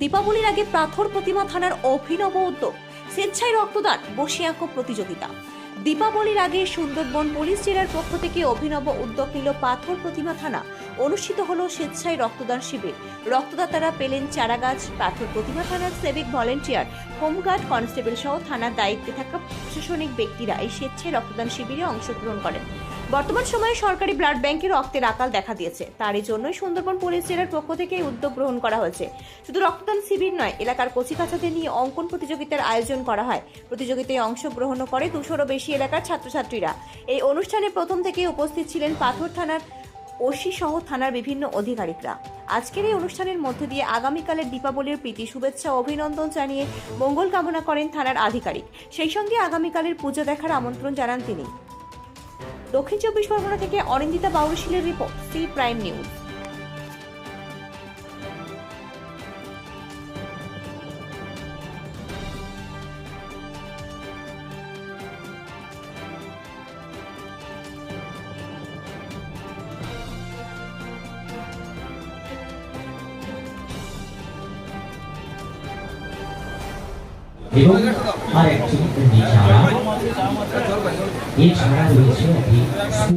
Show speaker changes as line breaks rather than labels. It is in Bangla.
দীপাবলির আগে পাথর প্রতিমা থানার অভিনব উদ্যোগ, স্বেচ্ছায় রক্তদান, বসিয়াঙ্ক প্রতিযোগিতা। দীপাবলির আগে সুন্দরবন পুলিশ জেলার পক্ষ থেকে অভিনব উদ্যোগ নিল পাথর প্রতিমা থানা। অনুষ্ঠিত হলো স্বেচ্ছায় রক্তদান শিবির। রক্তদাতারা পেলেন চারাগাছ, পাথর প্রতিমা থানার সেভিক ভলেন্টিয়ার, হোমগার্ড কনস্টেবল সহ থানার দায়িত্বে থাকা প্রশাসনিক ব্যক্তিরা এই স্বেচ্ছায় রক্তদান শিবিরে অংশগ্রহণ করেন। বর্তমান সময়ে সরকারি ব্লাড ব্যাংকে রক্তের আকাল দেখা দিয়েছে। তারই জন্যই সুন্দরবন পুলিশ জেলার পক্ষ থেকে উদ্যোগ গ্রহণ করা হয়েছে। শুধু রক্তদান শিবির নয়, এলাকার কচিকাচাদের নিয়ে অঙ্কন প্রতিযোগিতার আয়োজন করা হয়। প্রতিযোগিতায় অংশগ্রহণও করে দুশোরও বেশি এলাকার ছাত্রছাত্রীরা। এই অনুষ্ঠানে প্রথম থেকে উপস্থিত ছিলেন পাথর থানার ওসি সহ থানার বিভিন্ন আধিকারিকরা আজকের এই অনুষ্ঠানের মধ্যে দিয়ে আগামীকালের দীপাবলির প্রীতি, শুভেচ্ছা অভিনন্দন জানিয়ে মঙ্গল কামনা করেন থানার আধিকারিক। সেই সঙ্গে আগামীকালের পুজো দেখার আমন্ত্রণ জানান তিনি। দক্ষিণ চব্বিশ পরগনা থেকে অনিন্দিতা বাউরশিলের রিপোর্ট সি প্রাইম নিউজ।
এবং আর 以查无确定。